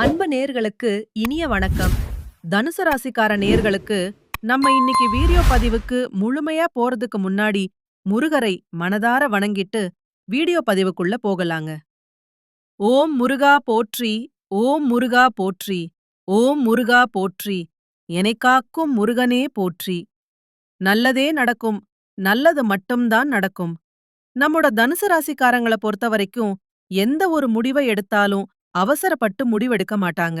அன்பு நேர்களுக்கு இனிய வணக்கம். தனுசு ராசிக்கார நேர்களுக்கு நம்ம இன்னைக்கு வீடியோ பதிவுக்கு முழுமையா போறதுக்கு முன்னாடி முருகரை மனதார வணங்கிட்டு வீடியோ பதிவுக்குள்ள போகலாங்க. ஓம் முருகா போற்றி ஓம் முருகா போற்றி ஓம் முருகா போற்றி எனைக்காக்கும் முருகனே போற்றி. நல்லதே நடக்கும் நல்லது மட்டும்தான் நடக்கும். நம்மோட தனுசு ராசிக்காரங்கள பொறுத்த வரைக்கும் எந்த ஒரு முடிவை எடுத்தாலும் அவசரப்பட்டு முடிவெடுக்க மாட்டாங்க.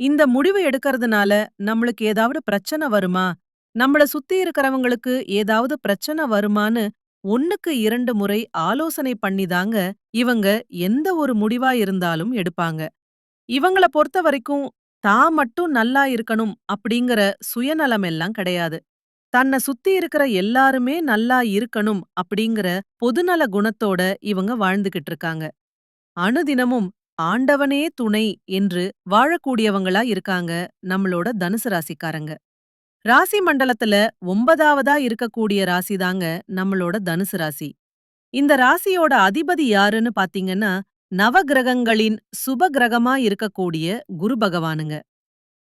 இந்த முடிவு எடுக்கறதுனால நம்மளுக்கு ஏதாவது பிரச்சனை வருமா? நம்மள சுத்தி இருக்கிறவங்களுக்கு ஏதாவது பிரச்சனை வருமான்னு ஒன்னுக்கு இரண்டு முறை ஆலோசனை பண்ணிதாங்க இவங்க எந்த ஒரு முடிவா இருந்தாலும் எடுப்பாங்க. இவங்கள பொறுத்த வரைக்கும் தான் மட்டும் நல்லா இருக்கணும் அப்படிங்கிற சுயநலம் எல்லாம் கிடையாது. தன்னை சுத்தி இருக்கிற எல்லாருமே நல்லா இருக்கணும் அப்படிங்கிற பொதுநல குணத்தோட இவங்க வாழ்ந்துகிட்டு இருக்காங்க. அனுதினமும் ஆண்டவனே துணை என்று வாழக்கூடியவங்களா இருக்காங்க நம்மளோட தனுசு ராசிக்காரங்க. ராசி மண்டலத்துல ஒன்பதாவதா இருக்கக்கூடிய ராசி தாங்க நம்மளோட தனுசு ராசி. இந்த ராசியோட அதிபதி யாருன்னு பாத்தீங்கன்னா நவகிரகங்களின் சுப கிரகமா இருக்கக்கூடிய குரு பகவானுங்க.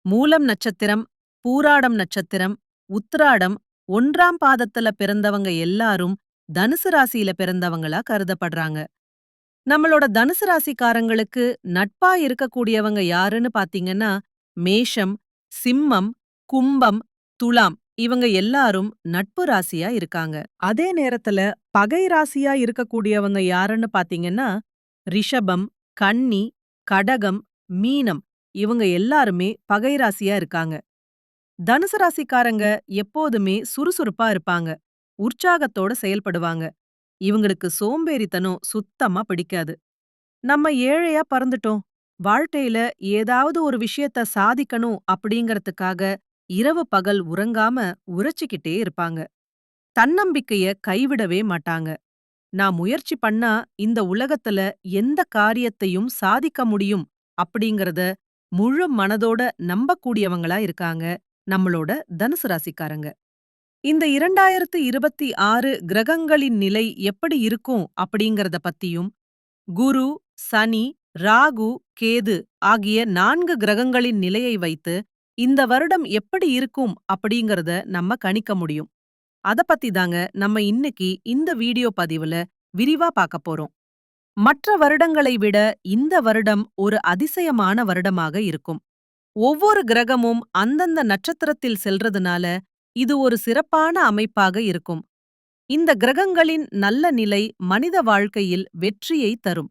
மூலம் நட்சத்திரம் பூராடம் நட்சத்திரம் உத்ராடம் ஒன்றாம் பாதத்துல பிறந்தவங்க எல்லாரும் தனுசு ராசியில பிறந்தவங்களா கருதப்படுறாங்க. நம்மளோட தனுசு ராசிக்காரங்களுக்கு நட்பா இருக்கக்கூடியவங்க யாருன்னு பாத்தீங்கன்னா மேஷம் சிம்மம் கும்பம் துலாம் இவங்க எல்லாரும் நட்பு ராசியா இருக்காங்க. அதே நேரத்துல பகை ராசியா இருக்கக்கூடியவங்க யாருன்னு பாத்தீங்கன்னா ரிஷபம் கன்னி கடகம் மீனம் இவங்க எல்லாருமே பகை ராசியா இருக்காங்க. தனுசு ராசிக்காரங்க எப்போதுமே சுறுசுறுப்பா இருப்பாங்க. உற்சாகத்தோட செயல்படுவாங்க. இவங்களுக்கு சோம்பேறித்தனம் சுத்தமா பிடிக்காது. நம்ம ஏழையா பறந்துட்டோம். வாழ்க்கையில ஏதாவது ஒரு விஷயத்த சாதிக்கணும் அப்படிங்கறதுக்காக இரவு பகல் உறங்காம உரைச்சிக்கிட்டே இருப்பாங்க. தன்னம்பிக்கைய கைவிடவே மாட்டாங்க. நான் முயற்சி பண்ணா இந்த உலகத்துல எந்த காரியத்தையும் சாதிக்க முடியும் அப்படிங்கறத முழு மனதோட நம்பக்கூடியவங்களா இருக்காங்க நம்மளோட தனுசு ராசிக்காரங்க. இந்த இரண்டாயிரத்து இருபத்தி ஆறு கிரகங்களின் நிலை எப்படி இருக்கும் அப்படிங்கறத பத்தியும் குரு சனி ராகு கேது ஆகிய நான்கு கிரகங்களின் நிலையை வைத்து இந்த வருடம் எப்படி இருக்கும் அப்படிங்கறத நம்ம கணிக்க முடியும். அத பத்தி தாங்க நம்ம இன்னைக்கு இந்த வீடியோ பதிவுல விரிவா பார்க்க போறோம். மற்ற வருடங்களை விட இந்த வருடம் ஒரு அதிசயமான வருடமாக இருக்கும். ஒவ்வொரு கிரகமும் அந்தந்த நட்சத்திரத்தில் செல்றதுனால இது ஒரு சிறப்பான அமைப்பாக இருக்கும். இந்த கிரகங்களின் நல்ல நிலை மனித வாழ்க்கையில் வெற்றியை தரும்.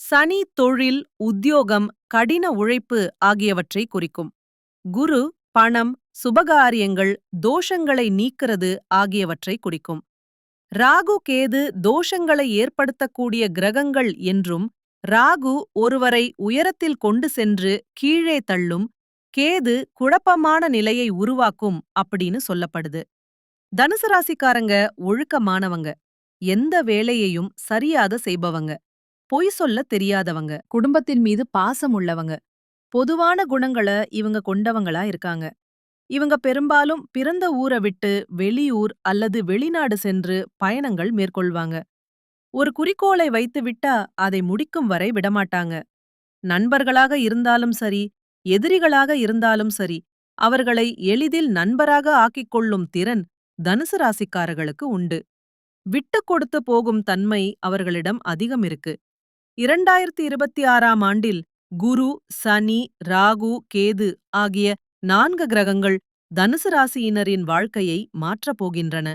சனி தொழில் உத்தியோகம் கடின உழைப்பு ஆகியவற்றை குறிக்கும். குரு பணம் சுபகாரியங்கள் தோஷங்களை நீக்கிறது ஆகியவற்றை குறிக்கும். ராகு கேது தோஷங்களை ஏற்படுத்தக்கூடிய கிரகங்கள் என்றும் ராகு ஒருவரை உயரத்தில் கொண்டு சென்று கீழே தள்ளும் கேது குழப்பமான நிலையை உருவாக்கும் அப்படின்னு சொல்லப்படுது. தனுசு ராசிக்காரங்க ஒழுக்கமானவங்க. எந்த வேலையையும் சரியாத செய்பவங்க. பொய் சொல்ல தெரியாதவங்க. குடும்பத்தின் மீது பாசம் உள்ளவங்க. பொதுவான குணங்கள இவங்க கொண்டவங்களா இருக்காங்க. இவங்க பெரும்பாலும் பிறந்த ஊரை விட்டு வெளியூர் அல்லது வெளிநாடு சென்று பயணங்கள் மேற்கொள்வாங்க. ஒரு குறிக்கோளை வைத்து விட்டா அதை முடிக்கும் வரை விடமாட்டாங்க. நண்பர்களாக இருந்தாலும் சரி எதிரிகளாக இருந்தாலும் சரி அவர்களை எளிதில் நண்பராக ஆக்கிக் கொள்ளும் திறன் தனுசு ராசிக்காரர்களுக்கு உண்டு. விட்டு கொடுத்து போகும் தன்மை அவர்களிடம் அதிகம் இருக்கு. இரண்டாயிரத்தி இருபத்தி ஆறாம் ஆண்டில் குரு சனி ராகு கேது ஆகிய நான்கு கிரகங்கள் தனுசு ராசியினரின் வாழ்க்கையை மாற்றப் போகின்றன.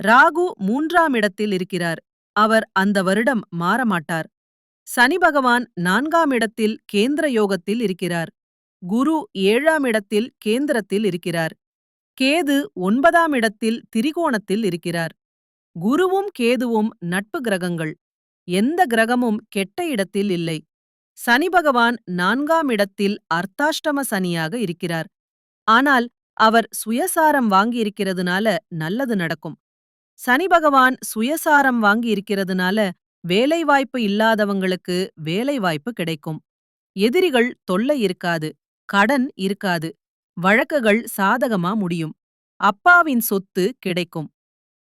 ராகு மூன்றாம் இடத்தில் இருக்கிறார். அவர் அந்த வருடம் மாறமாட்டார் சனி பகவான் நான்காம் இடத்தில் கேந்திர யோகத்தில் இருக்கிறார். குரு ஏழாம் இடத்தில் கேந்திரத்தில் இருக்கிறார். கேது ஒன்பதாம் இடத்தில் திரிகோணத்தில் இருக்கிறார். குருவும் கேதுவும் நட்பு கிரகங்கள். எந்த கிரகமும் கெட்ட இடத்தில் இல்லை. சனி பகவான் நான்காம் இடத்தில் அர்த்தாஷ்டம சனியாக இருக்கிறார். ஆனால் அவர் சுயசாரம் வாங்கியிருக்கிறதுனால நல்லது நடக்கும். சனி பகவான் சுயசாரம் வாங்கியிருக்கிறதுனால வேலைவாய்ப்பு இல்லாதவங்களுக்கு வேலைவாய்ப்பு கிடைக்கும். எதிரிகள் தொல்லை இருக்காது. கடன் இருக்காது. வழக்குகள் சாதகமா முடியும். அப்பாவின் சொத்து கிடைக்கும்.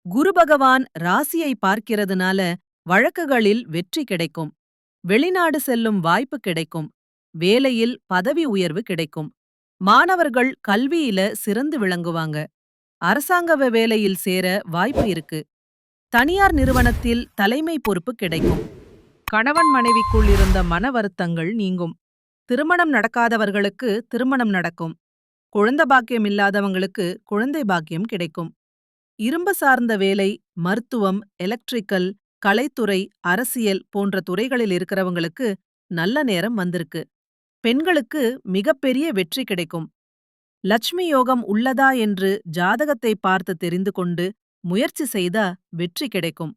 குரு பகவான் ராசியை பார்க்கிறதுனால வழக்குகளில் வெற்றி கிடைக்கும். வெளிநாடு செல்லும் வாய்ப்பு கிடைக்கும். வேலையில் பதவி உயர்வு கிடைக்கும். மாணவர்கள் கல்வியில சிறந்து விளங்குவாங்க. அரசாங்க வேலையில் சேர வாய்ப்பு இருக்கு. தனியார் நிறுவனத்தில் தலைமை பொறுப்பு கிடைக்கும். கணவன் மனைவிக்குள் இருந்த மன வருத்தங்கள் நீங்கும். திருமணம் நடக்காதவர்களுக்கு திருமணம் நடக்கும். குழந்தை பாக்கியம் இல்லாதவங்களுக்கு குழந்தை பாக்கியம் கிடைக்கும். இரும்பு சார்ந்த வேலை மருத்துவம் எலக்ட்ரிக்கல் கலைத்துறை அரசியல் போன்ற துறைகளில் இருக்கிறவங்களுக்கு நல்ல நேரம் வந்திருக்கு. பெண்களுக்கு மிகப்பெரிய வெற்றி கிடைக்கும். லட்சுமி யோகம் உள்ளதா என்று ஜாதகத்தை பார்த்து தெரிந்து கொண்டு முயற்சி செய்தா வெற்றி கிடைக்கும்.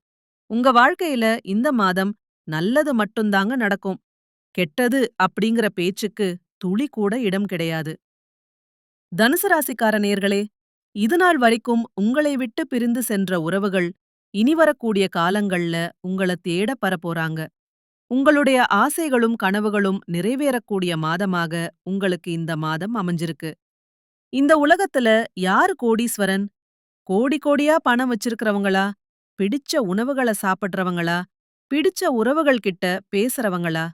உங்க வாழ்க்கையில இந்த மாதம் நல்லது மட்டும்தாங்க நடக்கும். கெட்டது அப்படிங்கிற பேச்சுக்கு துளி கூட இடம் கிடையாது. தனுசு ராசிக்கார நேர்களே இதுநாள் வரைக்கும் உங்களை விட்டு பிரிந்து சென்ற உறவுகள் இனி வரக்கூடிய காலங்கள்ல உங்கள தேட பரப்போறாங்க. உங்களுடைய ஆசைகளும் கனவுகளும் நிறைவேறக்கூடிய மாதமாக உங்களுக்கு இந்த மாதம் அமைஞ்சிருக்கு. இந்த உலகத்துல யாரு கோடீஸ்வரன்? கோடி கோடியா பணம் வச்சிருக்கிறவங்களா? பிடிச்ச உணவுகளை சாப்பிடுறவங்களா? பிடிச்ச உறவுகள் கிட்ட பேசுறவங்களா?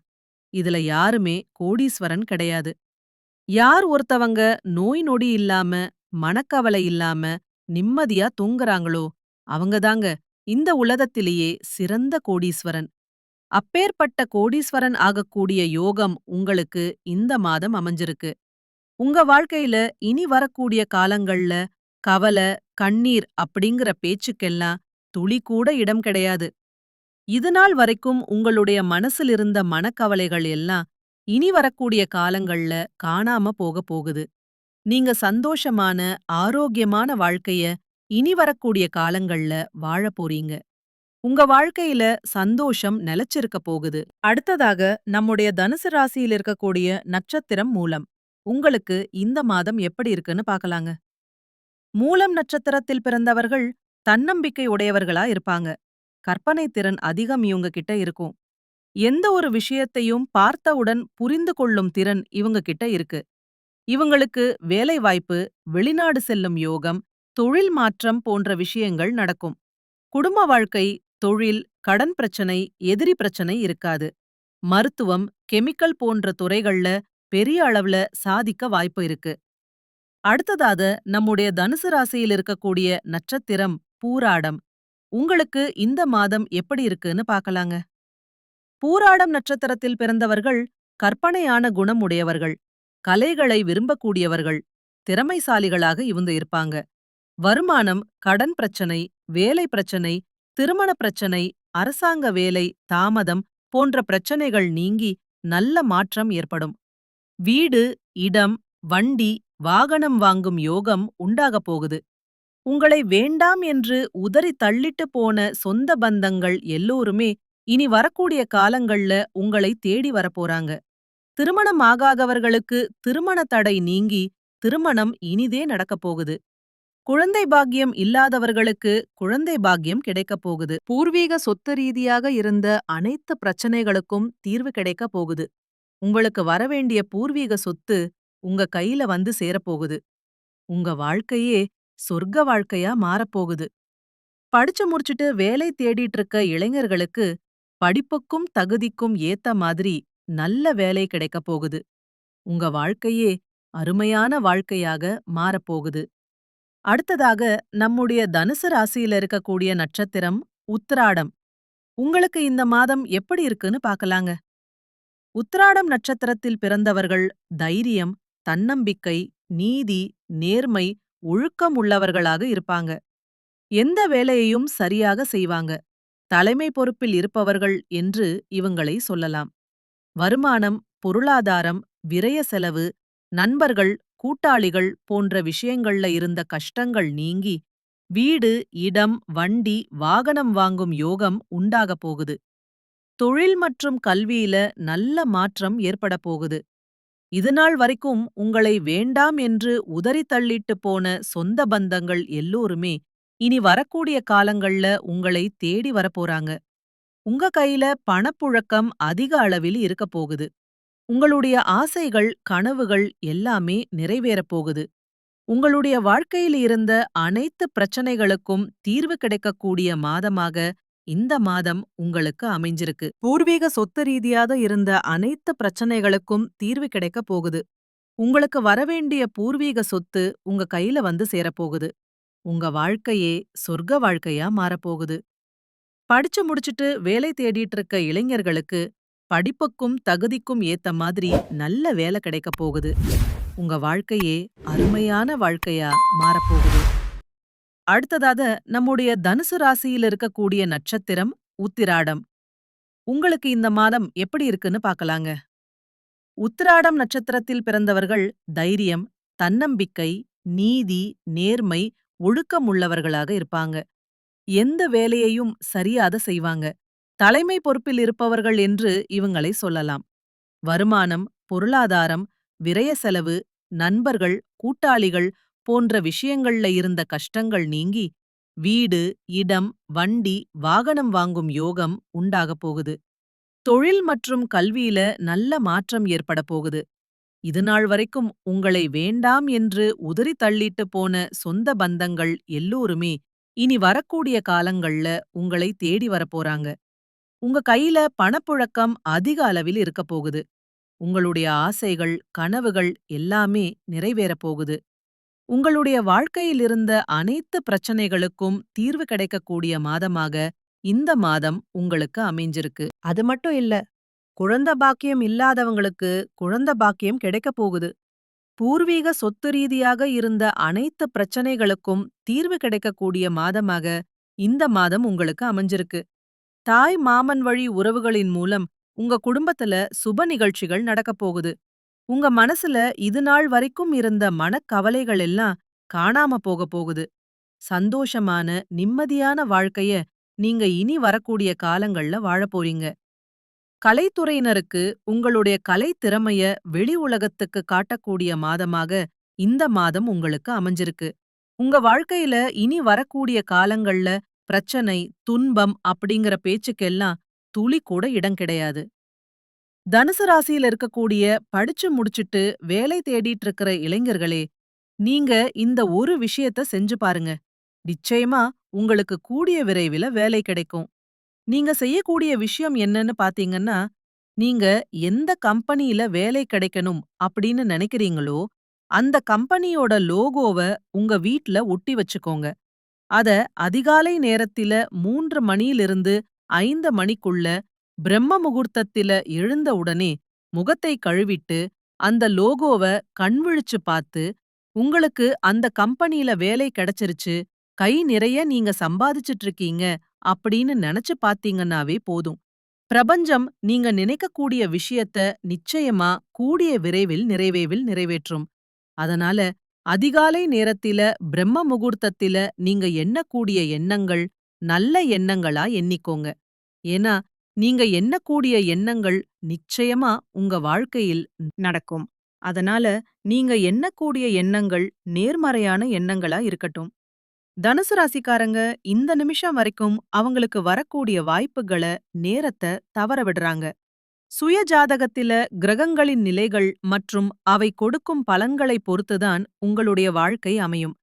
இதுல யாருமே கோடீஸ்வரன் கிடையாது. யார் ஒருத்தவங்க நோய் நொடி இல்லாம மனக்கவலை இல்லாம நிம்மதியா தூங்குறாங்களோ அவங்கதாங்க இந்த உலகத்திலேயே சிறந்த கோடீஸ்வரன். அப்பேற்பட்ட கோடீஸ்வரன் ஆகக்கூடிய யோகம் உங்களுக்கு இந்த மாதம் அமைஞ்சிருக்கு. உங்க வாழ்க்கையில இனி வரக்கூடிய காலங்கள்ல கவலை கண்ணீர் அப்படிங்கிற பேச்சுக்கெல்லாம் துளி கூட இடம் கிடையாது. இதுநாள் வரைக்கும் உங்களுடைய மனசில் இருந்த மனக்கவலைகள் எல்லாம் இனி வரக்கூடிய காலங்கள்ல காணாம போக போகுது. நீங்க சந்தோஷமான ஆரோக்கியமான வாழ்க்கைய இனி வரக்கூடிய காலங்கள்ல வாழப் போறீங்க. உங்க வாழ்க்கையில சந்தோஷம் நிலச்சிருக்க போகுது. அடுத்ததாக நம்முடைய தனுசு ராசியில் இருக்கக்கூடிய நட்சத்திரம் மூலம். உங்களுக்கு இந்த மாதம் எப்படி இருக்குன்னு பாக்கலாங்க மூலம் நட்சத்திரத்தில் பிறந்தவர்கள் தன்னம்பிக்கை உடையவர்களா இருப்பாங்க. கற்பனை திறன் அதிகம் இவங்க கிட்ட இருக்கும். எந்த ஒரு விஷயத்தையும் பார்த்தவுடன் புரிந்து கொள்ளும் திறன் இவங்க கிட்ட இருக்கு. இவங்களுக்கு வேலைவாய்ப்பு வெளிநாடு செல்லும் யோகம் தொழில் மாற்றம் போன்ற விஷயங்கள் நடக்கும். குடும்ப வாழ்க்கை தொழில் கடன் பிரச்சனை எதிரி பிரச்சனை இருக்காது. மருத்துவம் கெமிக்கல் போன்ற துறைகள்ல பெரிய அளவுல சாதிக்க வாய்ப்பு இருக்கு. அடுத்ததாக நம்முடைய தனுசு ராசியில் இருக்கக்கூடிய நட்சத்திரம் பூராடம். உங்களுக்கு இந்த மாதம் எப்படி இருக்குன்னு பார்க்கலாங்க. பூராடம் நட்சத்திரத்தில் பிறந்தவர்கள் கற்பனையான குணம் உடையவர்கள் கலைகளை விரும்பக்கூடியவர்கள் திறமைசாலிகளாக இவங்க இருப்பாங்க. வருமானம் கடன் பிரச்சனை வேலை பிரச்சனை திருமண பிரச்சனை அரசாங்க வேலை தாமதம் போன்ற பிரச்சனைகள் நீங்கி நல்ல மாற்றம் ஏற்படும். வீடு இடம் வண்டி வாகனம் வாங்கும் யோகம் உண்டாகப் போகுது. உங்களை வேண்டாம் என்று உதறி தள்ளிட்டு போன சொந்த பந்தங்கள் எல்லோருமே இனி வரக்கூடிய காலங்கள்ல உங்களை தேடி வரப்போறாங்க. திருமணம் ஆகாதவர்களுக்கு திருமண தடை நீங்கி திருமணம் இனிதே நடக்கப் போகுது. குழந்தை பாக்கியம் இல்லாதவர்களுக்கு குழந்தை பாக்கியம் கிடைக்கப் போகுது. பூர்வீக சொத்து ரீதியாக இருந்த அனைத்து பிரச்சனைகளுக்கும் தீர்வு கிடைக்கப் போகுது. உங்களுக்கு வரவேண்டிய பூர்வீக சொத்து உங்க கையில வந்து சேரப்போகுது உங்க வாழ்க்கையே சொர்க்க வாழ்க்கையா மாறப்போகுது. படிச்சு முடிச்சுட்டு வேலை தேடிட்டு இருக்க இளைஞர்களுக்கு படிப்புக்கும் தகுதிக்கும் ஏத்த மாதிரி நல்ல வேலை கிடைக்கப் போகுது. உங்க வாழ்க்கையே அருமையான வாழ்க்கையாக மாறப்போகுது. அடுத்ததாக நம்முடைய தனுசு ராசியில இருக்கக்கூடிய நட்சத்திரம் உத்திராடம். உங்களுக்கு இந்த மாதம் எப்படி இருக்குன்னு பார்க்கலாங்க உத்திராடம் நட்சத்திரத்தில் பிறந்தவர்கள் தைரியம் தன்னம்பிக்கை நீதி நேர்மை ஒழுக்கம் உள்ளவர்களாக இருப்பாங்க. எந்த வேலையையும் சரியாக செய்வாங்க. தலைமை பொறுப்பில் இருப்பவர்கள் என்று இவங்களை சொல்லலாம். வருமானம் பொருளாதாரம் விரய செலவு நண்பர்கள் கூட்டாளிகள் போன்ற விஷயங்கள்ல இருந்த கஷ்டங்கள் நீங்கி வீடு இடம் வண்டி வாகனம் வாங்கும் யோகம் உண்டாகப் போகுது. தொழில் மற்றும் கல்வியில நல்ல மாற்றம் ஏற்பட போகுது. இதுநாள் வரைக்கும் உங்களை வேண்டாம் என்று உதறி தள்ளிட்டு போன சொந்த பந்தங்கள் எல்லோருமே இனி வரக்கூடிய காலங்கள்ல உங்களை தேடி வரப்போறாங்க உங்க கையில பணப்புழக்கம் அதிக அளவில் இருக்க போகுது. உங்களுடைய ஆசைகள் கனவுகள் எல்லாமே நிறைவேறப் போகுது. உங்களுடைய வாழ்க்கையில் இருந்த அனைத்து பிரச்சனைகளுக்கும் தீர்வு கிடைக்கக்கூடிய மாதமாக இந்த மாதம் உங்களுக்கு அமைஞ்சிருக்கு. பூர்வீக சொத்து ரீதியாக இருந்த அனைத்து பிரச்சனைகளுக்கும் தீர்வு கிடைக்க போகுது. உங்களுக்கு வரவேண்டிய பூர்வீக சொத்து உங்க கையில வந்து சேரப்போகுது. உங்க வாழ்க்கையே சொர்க்க வாழ்க்கையா மாறப்போகுது. படிச்சு முடிச்சிட்டு வேலை தேடிட்டு இருக்க இளைஞர்களுக்கு படிப்புக்கும் தகுதிக்கும் ஏத்த மாதிரி நல்ல வேலை கிடைக்க போகுது. உங்க வாழ்க்கையே அருமையான வாழ்க்கையா மாறப்போகுது. அடுத்ததாக நம்முடைய தனுசு ராசியில் இருக்கக்கூடிய நட்சத்திரம் உத்திராடம். உங்களுக்கு இந்த மாதம் எப்படி இருக்குன்னு பார்க்கலாங்க. உத்திராடம் நட்சத்திரத்தில் பிறந்தவர்கள் தைரியம் தன்னம்பிக்கை நீதி நேர்மை ஒழுக்கம் உள்ளவர்களாக இருப்பாங்க. எந்த வேலையையும் சரியாத செய்வாங்க. தலைமை பொறுப்பில் இருப்பவர்கள் என்று இவங்களை சொல்லலாம். வருமானம் பொருளாதாரம் விரய செலவு நண்பர்கள் கூட்டாளிகள் போன்ற விஷயங்கள்ல இருந்த கஷ்டங்கள் நீங்கி வீடு இடம் வண்டி வாகனம் வாங்கும் யோகம் உண்டாகப் போகுது. தொழில் மற்றும் கல்வியில நல்ல மாற்றம் ஏற்பட போகுது. இதுநாள் வரைக்கும் உங்களை வேண்டாம் என்று உதறி தள்ளிட்டு போன சொந்த பந்தங்கள் எல்லோருமே இனி வரக்கூடிய காலங்கள்ல உங்களை தேடி வரப்போறாங்க உங்க கையில பணப்புழக்கம் அதிக அளவில் இருக்க போகுது. உங்களுடைய ஆசைகள் கனவுகள் எல்லாமே நிறைவேறப் போகுது. உங்களுடைய வாழ்க்கையில் இருந்த அனைத்து பிரச்சனைகளுக்கும் தீர்வு கிடைக்கக்கூடிய மாதமாக இந்த மாதம் உங்களுக்கு அமைஞ்சிருக்கு. அது மட்டும் இல்ல குழந்த பாக்கியம் இல்லாதவங்களுக்கு குழந்த பாக்கியம் கிடைக்கப் போகுது. பூர்வீக சொத்து ரீதியாக இருந்த அனைத்து பிரச்சனைகளுக்கும் தீர்வு கிடைக்கக்கூடிய மாதமாக இந்த மாதம் உங்களுக்கு அமைஞ்சிருக்கு. தாய் மாமன் வழி உறவுகளின் மூலம் உங்க குடும்பத்துல சுப நிகழ்ச்சிகள் நடக்கப் போகுது. உங்க மனசுல இது நாள் வரைக்கும் இருந்த மனக்கவலைகள் எல்லாம் காணாம போக போகுது. சந்தோஷமான நிம்மதியான வாழ்க்கைய நீங்க இனி வரக்கூடிய காலங்கள்ல வாழப் போறீங்க. கலைத்துறையினருக்கு உங்களுடைய கலை திறமைய வெளி உலகத்துக்கு காட்டக்கூடிய மாதமாக இந்த மாதம் உங்களுக்கு அமைஞ்சிருக்கு. உங்க வாழ்க்கையில இனி வரக்கூடிய காலங்கள்ல பிரச்சனை துன்பம் அப்படிங்கிற பேச்சுக்கெல்லாம் துளி கூட இடம் கிடையாது. தனுசு ராசியில இருக்கக்கூடிய படிச்சு முடிச்சிட்டு வேலை தேடிட்டு இருக்கிற இளைஞர்களே நீங்க இந்த ஒரு விஷயத்த செஞ்சு பாருங்க. நிச்சயமா உங்களுக்கு கூடிய விரைவில வேலை கிடைக்கும். நீங்க செய்யக்கூடிய விஷயம் என்னன்னு பாத்தீங்கன்னா நீங்க எந்த கம்பெனியில வேலை கிடைக்கணும் அப்படின்னு நினைக்கிறீங்களோ அந்த கம்பெனியோட லோகோவ உங்க வீட்ல ஒட்டி வச்சுக்கோங்க. அத அதிகாலை நேரத்தில மூன்று மணியிலிருந்து ஐந்து மணிக்குள்ள பிரம்ம முகூர்த்தத்தில எழுந்த உடனே முகத்தை கழுவிட்டு அந்த லோகோவ கண்விழிச்சு பார்த்து உங்களுக்கு அந்த கம்பெனியில வேலை கிடைச்சிருச்சு கை நிறைய நீங்க சம்பாதிச்சிட்டு இருக்கீங்க அப்படின்னு நினைச்சு பாத்தீங்கன்னாவே போதும். பிரபஞ்சம் நீங்க நினைக்கக்கூடிய விஷயத்த நிச்சயமா கூடிய விரைவில் நிறைவேவில் நிறைவேற்றும். அதனால அதிகாலை நேரத்தில பிரம்ம முகூர்த்தத்தில நீங்க எண்ணக்கூடிய எண்ணங்கள் நல்ல எண்ணங்களா எண்ணிக்கோங்க. ஏன்னா நீங்க எண்ணக்கூடிய எண்ணங்கள் நிச்சயமா உங்க வாழ்க்கையில் நடக்கும். அதனால நீங்க எண்ணக்கூடிய எண்ணங்கள் நேர்மறையான எண்ணங்களா இருக்கட்டும். தனுசு ராசிக்காரங்க இந்த நிமிஷம் வரைக்கும் அவங்களுக்கு வரக்கூடிய வாய்ப்புகளை நேரத்தை தவற விடுறாங்க. சுய ஜாதகத்தில கிரகங்களின் நிலைகள் மற்றும் அவை கொடுக்கும் பலன்களை பொறுத்துதான் உங்களுடைய வாழ்க்கை அமையும்.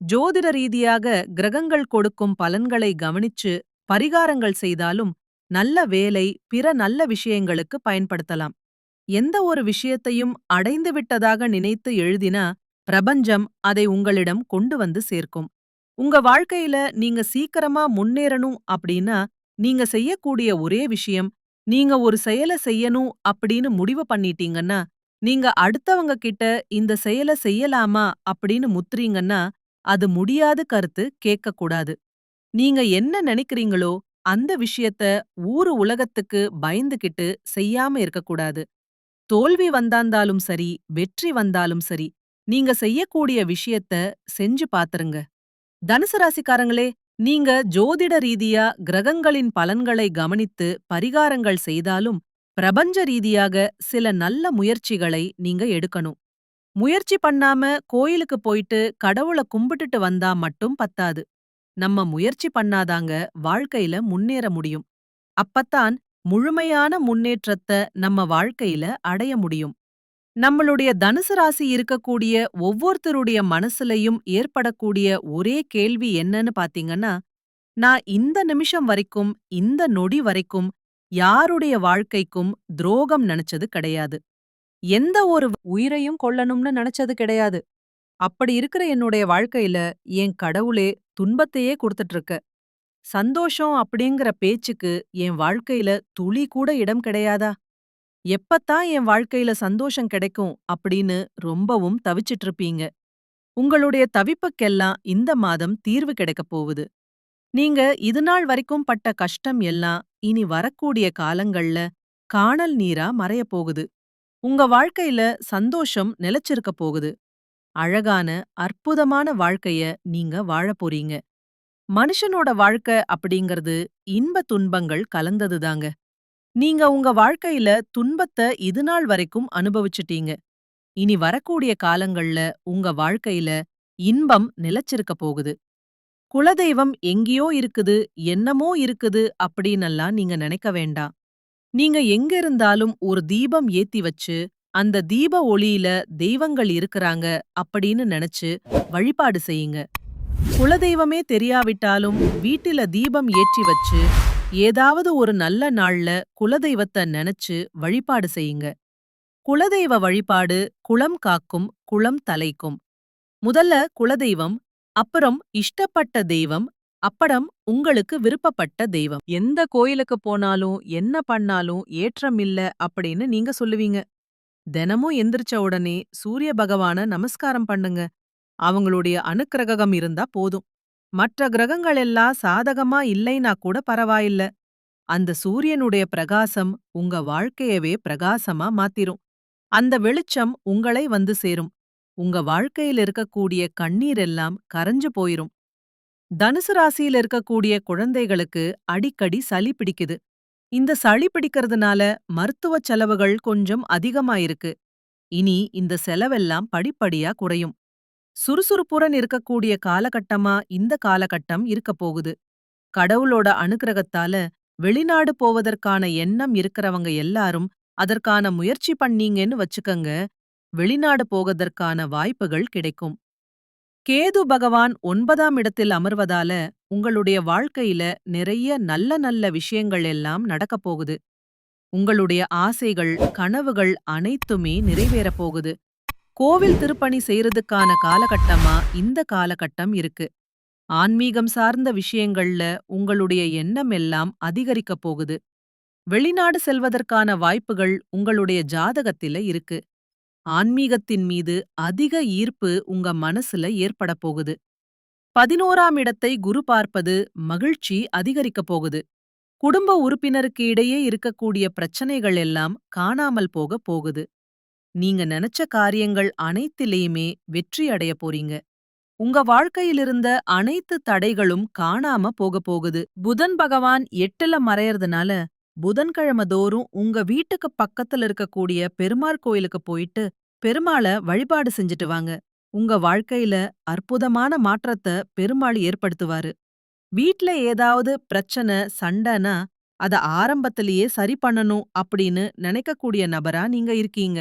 ஜோதிட ரீதியாக கிரகங்கள் கொடுக்கும் பலன்களை கவனிச்சு பரிகாரங்கள் செய்தாலும் நல்ல வேலை பிற நல்ல விஷயங்களுக்கு பயன்படுத்தலாம். எந்த ஒரு விஷயத்தையும் அடைந்து விட்டதாக நினைத்து எழுதினா பிரபஞ்சம் அதை உங்களிடம் கொண்டு வந்து சேர்க்கும். உங்க வாழ்க்கையில நீங்க சீக்கிரமா முன்னேறணும் அப்படின்னா நீங்க செய்யக்கூடிய ஒரே விஷயம் நீங்க ஒரு செயல செய்யணும் அப்படின்னு முடிவு பண்ணிட்டீங்கன்னா நீங்க அடுத்தவங்க கிட்ட இந்த செயல செய்யலாமா அப்படின்னு முத்துறீங்கன்னா அது முடியாத கருத்து கேட்கக்கூடாது. நீங்க என்ன நினைக்கிறீங்களோ அந்த விஷயத்த ஊரு உலகத்துக்கு பயந்துகிட்டு செய்யாம இருக்கக்கூடாது. தோல்வி வந்தாந்தாலும் சரி வெற்றி வந்தாலும் சரி நீங்க செய்யக்கூடிய விஷயத்த செஞ்சு பாத்துருங்க. தனுசு ராசிக்காரங்களே நீங்க ஜோதிட ரீதியா கிரகங்களின் பலன்களை கவனித்து பரிகாரங்கள் செய்தாலும் பிரபஞ்ச ரீதியாக சில நல்ல முயற்சிகளை நீங்க எடுக்கணும். முயற்சி பண்ணாம கோயிலுக்கு போயிட்டு கடவுள கும்பிட்டுட்டு வந்தா மட்டும் பத்தாது. நம்ம முயற்சி பண்ணாதாங்க வாழ்க்கையில முன்னேற முடியும். அப்பத்தான் முழுமையான முன்னேற்றத்தை நம்ம வாழ்க்கையில அடைய முடியும். நம்மளுடைய தனுசு ராசி இருக்கக்கூடிய ஒவ்வொருத்தருடைய மனசுலயும் ஏற்படக்கூடிய ஒரே கேள்வி என்னன்னு பாத்தீங்கன்னா நான் இந்த நிமிஷம் வரைக்கும் இந்த நொடி வரைக்கும் யாருடைய வாழ்க்கைக்கும் துரோகம் நினைச்சது கிடையாது. எந்த ஒரு உயிரையும் கொல்லணும்னு நினைச்சது கிடையாது. அப்படி இருக்கிற என்னுடைய வாழ்க்கையில என் கடவுளே துன்பத்தையே கொடுத்துட்டு இருக்க சந்தோஷம் அப்படிங்கிற பேச்சுக்கு என் வாழ்க்கையில துளி கூட இடம் கிடையாதா? எப்பத்தான் என் வாழ்க்கையில சந்தோஷம் கிடைக்கும் அப்படின்னு ரொம்பவும் தவிச்சிட்டு இருப்பீங்க உங்களுடைய தவிப்புக்கெல்லாம் இந்த மாதம் தீர்வு கிடைக்கப் போகுது. நீங்க இதுநாள் வரைக்கும் பட்ட கஷ்டம் எல்லாம் இனி வரக்கூடிய காலங்கள்ல காணல் நீரா மறையப் போகுது. உங்க வாழ்க்கையில சந்தோஷம் நிலைச்சிருக்க போகுது. அழகான அற்புதமான வாழ்க்கைய நீங்க வாழப் போறீங்க. மனுஷனோட வாழ்க்கை அப்படிங்கறது இன்ப துன்பங்கள் கலந்ததுதாங்க. நீங்க உங்க வாழ்க்கையில துன்பத்தை இதுநாள் வரைக்கும் அனுபவிச்சிட்டீங்க. இனி வரக்கூடிய காலங்கள்ல உங்க வாழ்க்கையில இன்பம் நிலைச்சிருக்க போகுது. குலதெய்வம் எங்கேயோ இருக்குது என்னமோ இருக்குது அப்படின்னெல்லாம் நீங்க நினைக்க வேண்டாம். நீங்க எங்க இருந்தாலும் ஒரு தீபம் ஏத்தி வச்சு அந்த தீப ஒளியில தெய்வங்கள் இருக்கிறாங்க அப்படின்னு நினைச்சு வழிபாடு செய்யுங்க. குலதெய்வமே தெரியாவிட்டாலும் வீட்டில தீபம் ஏற்றி வச்சு ஏதாவது ஒரு நல்ல நாள்ல குலதெய்வத்தை நினைச்சு வழிபாடு செய்யுங்க. குலதெய்வ வழிபாடு குளம் காக்கும் குளம் தலைக்கும். முதல்ல குலதெய்வம் அப்புறம் இஷ்டப்பட்ட தெய்வம் அப்படம் உங்களுக்கு விருப்பப்பட்ட தெய்வம். எந்த கோயிலுக்கு போனாலும் என்ன பண்ணாலும் ஏற்றம் இல்ல அப்படின்னு நீங்க சொல்லுவீங்க. தினமும் எந்திரிச்ச உடனே சூரிய பகவான நமஸ்காரம் பண்ணுங்க. அவங்களுடைய அனுக்கிரகம் இருந்தா போதும். மற்ற கிரகங்கள் எல்லாம் சாதகமா இல்லைனா கூட பரவாயில்ல. அந்த சூரியனுடைய பிரகாசம் உங்க வாழ்க்கையவே பிரகாசமா மாத்திரும். அந்த வெளிச்சம் உங்களை வந்து சேரும். உங்க வாழ்க்கையில இருக்கக்கூடிய கண்ணீர் எல்லாம் கரைஞ்சு போயிரும். தனுசு ராசியில இருக்கக்கூடிய குழந்தைகளுக்கு அடிக்கடி சளி பிடிக்குது. இந்த சளி பிடிக்கிறதுனால மருத்துவ செலவுகள் கொஞ்சம் அதிகமாயிருக்கு. இனி இந்த செலவெல்லாம் படிப்படியா குறையும். சுறுசுறுப்புடன் இருக்கக்கூடிய காலகட்டமா இந்த காலகட்டம் இருக்க போகுது. கடவுளோட அனுகிரகத்தால வெளிநாடு போவதற்கான எண்ணம் இருக்கிறவங்க எல்லாரும் அதற்கான முயற்சி பண்ணீங்கன்னு வச்சுக்கங்க வெளிநாடு போவதற்கான வாய்ப்புகள் கிடைக்கும். கேது பகவான் ஒன்பதாம் இடத்தில் அமர்வதால உங்களுடைய வாழ்க்கையில நிறைய நல்ல நல்ல விஷயங்கள் எல்லாம் நடக்கப் போகுது. உங்களுடைய ஆசைகள் கனவுகள் அனைத்துமே நிறைவேறப் போகுது. கோவில் திருப்பணி செய்யறதுக்கான காலகட்டமா இந்த காலகட்டம் இருக்கு. ஆன்மீகம் சார்ந்த விஷயங்கள்ல உங்களுடைய எண்ணம் எல்லாம் அதிகரிக்கப் போகுது. வெளிநாடு செல்வதற்கான வாய்ப்புகள் உங்களுடைய ஜாதகத்தில இருக்கு. ஆன்மீகத்தின் மீது அதிக ஈர்ப்பு உங்க மனசுல ஏற்பட போகுது. பதினோராம் இடத்தை குரு பார்ப்பது மகிழ்ச்சி அதிகரிக்கப் போகுது. குடும்ப உறுப்பினருக்கு இடையே இருக்கக்கூடிய பிரச்சனைகள் எல்லாம் காணாமல் போக போகுது. நீங்க நினைச்ச காரியங்கள் அனைத்திலேயுமே வெற்றி அடைய போறீங்க. உங்க வாழ்க்கையிலிருந்த அனைத்து தடைகளும் காணாம போக போகுது. புதன் பகவான் எட்டுல மறையறதுனால புதன்கிழமை தோறும் உங்க வீட்டுக்கு பக்கத்துல இருக்கக்கூடிய பெருமாள் கோயிலுக்கு போயிட்டு பெருமாள வழிபாடு செஞ்சுட்டு வாங்க. உங்க வாழ்க்கையில அற்புதமான மாற்றத்தை பெருமாள் ஏற்படுத்துவாரு. வீட்ல ஏதாவது பிரச்சனை சண்டைனா அத ஆரம்பத்திலேயே சரி பண்ணணும் அப்படின்னு நினைக்கக்கூடிய நபரா நீங்க இருக்கீங்க.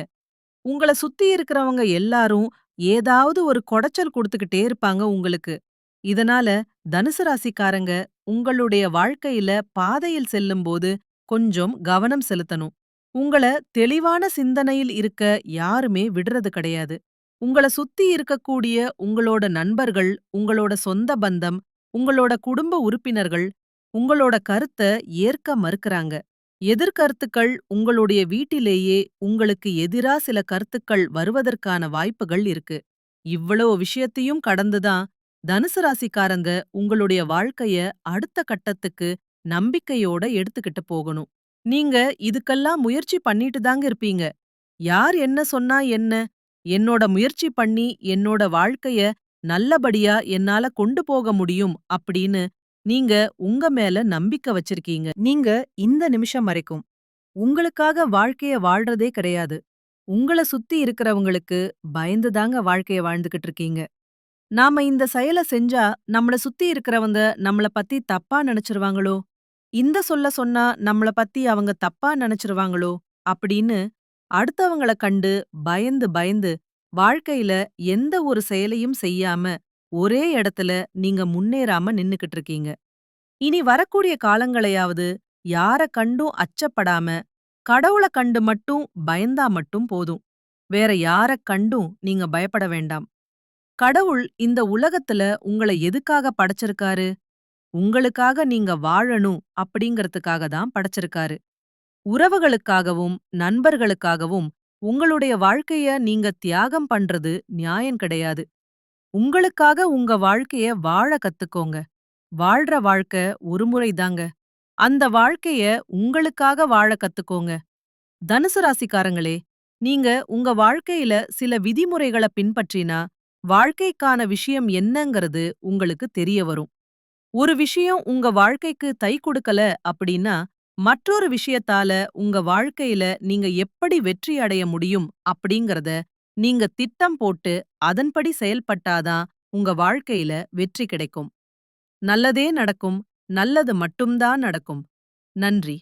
உங்கள சுத்தி இருக்கிறவங்க எல்லாரும் ஏதாவது ஒரு கொடைச்சல் கொடுத்துக்கிட்டே இருப்பாங்க உங்களுக்கு. இதனால தனுசு ராசிக்காரங்க உங்களுடைய வாழ்க்கையில பாதையில் செல்லும்போது கொஞ்சம் கவனம் செலுத்தணும். உங்கள தெளிவான சிந்தனையில் இருக்க யாருமே விடுறது கிடையாது. உங்கள சுத்தி இருக்கக்கூடிய உங்களோட நண்பர்கள் உங்களோட சொந்த பந்தம் உங்களோட குடும்ப உறுப்பினர்கள் உங்களோட கருத்த ஏற்க மறுக்கறாங்க. எதிர்கருத்துக்கள் உங்களுடைய வீட்டிலேயே உங்களுக்கு எதிரா சில கருத்துக்கள் வருவதற்கான வாய்ப்புகள் இருக்கு. இவ்வளவு விஷயத்தையும் கடந்துதான் தனுசு ராசிக்காரங்க உங்களுடைய வாழ்க்கைய அடுத்த கட்டத்துக்கு நம்பிக்கையோட எடுத்துக்கிட்டு போகணும். நீங்க இதுக்கெல்லாம் முயற்சி பண்ணிட்டு தாங்க இருப்பீங்க. யார் என்ன சொன்னா என்ன? என்னோட முயற்சி பண்ணி என்னோட வாழ்க்கைய நல்லபடியா என்னால கொண்டு போக முடியும் அப்படின்னு நீங்க உங்க மேல நம்பிக்கை வச்சிருக்கீங்க. நீங்க இந்த நிமிஷம் வரைக்கும் உங்களுக்காக வாழ்க்கைய வாழ்றதே கிடையாது. உங்கள சுத்தி இருக்கிறவங்களுக்கு பயந்துதாங்க வாழ்க்கைய வாழ்ந்துகிட்டு இருக்கீங்க. நாம இந்த செயல செஞ்சா நம்மள சுத்தி இருக்கிறவங்க நம்மள பத்தி தப்பா நினைச்சிருவாங்களோ? இந்த சொல்ல சொன்னா நம்மள பத்தி அவங்க தப்பா நினைச்சிருவாங்களோ? அப்படின்னு அடுத்தவங்கள கண்டு பயந்து பயந்து வாழ்க்கையில எந்த ஒரு செயலையும் செய்யாம ஒரே இடத்துல நீங்க முன்னேறாம நின்னுக்கிட்டு இருக்கீங்க இனி வரக்கூடிய காலங்களையாவது யார கண்டும் அச்சப்படாம கடவுள கண்டு மட்டும் பயந்தா மட்டும் போதும். வேற யார கண்டும் நீங்க பயப்பட வேண்டாம். கடவுள் இந்த உலகத்துல உங்கள எதுக்காக படைச்சிருக்காரு? உங்களுக்காக நீங்க வாழணும் அப்படிங்கறதுக்காக தான் படைச்சிருக்காரு. உறவுகளுக்காகவும் நண்பர்களுக்காகவும் உங்களுடைய வாழ்க்கைய நீங்க தியாகம் பண்றது நியாயம் கிடையாது. உங்களுக்காக உங்க வாழ்க்கைய வாழ கத்துக்கோங்க. வாழ்ற வாழ்க்கை ஒருமுறைதாங்க அந்த வாழ்க்கைய உங்களுக்காக வாழ கத்துக்கோங்க. தனுசு ராசிக்காரங்களே நீங்க உங்க வாழ்க்கையில சில விதிமுறைகள பின்பற்றினா வாழ்க்கைக்கான விஷயம் என்னங்கிறது உங்களுக்கு தெரிய வரும். ஒரு விஷயம் உங்க வாழ்க்கைக்கு தை கொடுக்கல அப்படின்னா மற்றொரு விஷயத்தால உங்க வாழ்க்கையில நீங்க எப்படி வெற்றி அடைய முடியும் அப்படிங்கறத நீங்க திட்டம் போட்டு அதன்படி செயல்பட்டாதான் உங்க வாழ்க்கையில வெற்றி கிடைக்கும். நல்லதே நடக்கும் நல்லது மட்டும்தான் நடக்கும். நன்றி.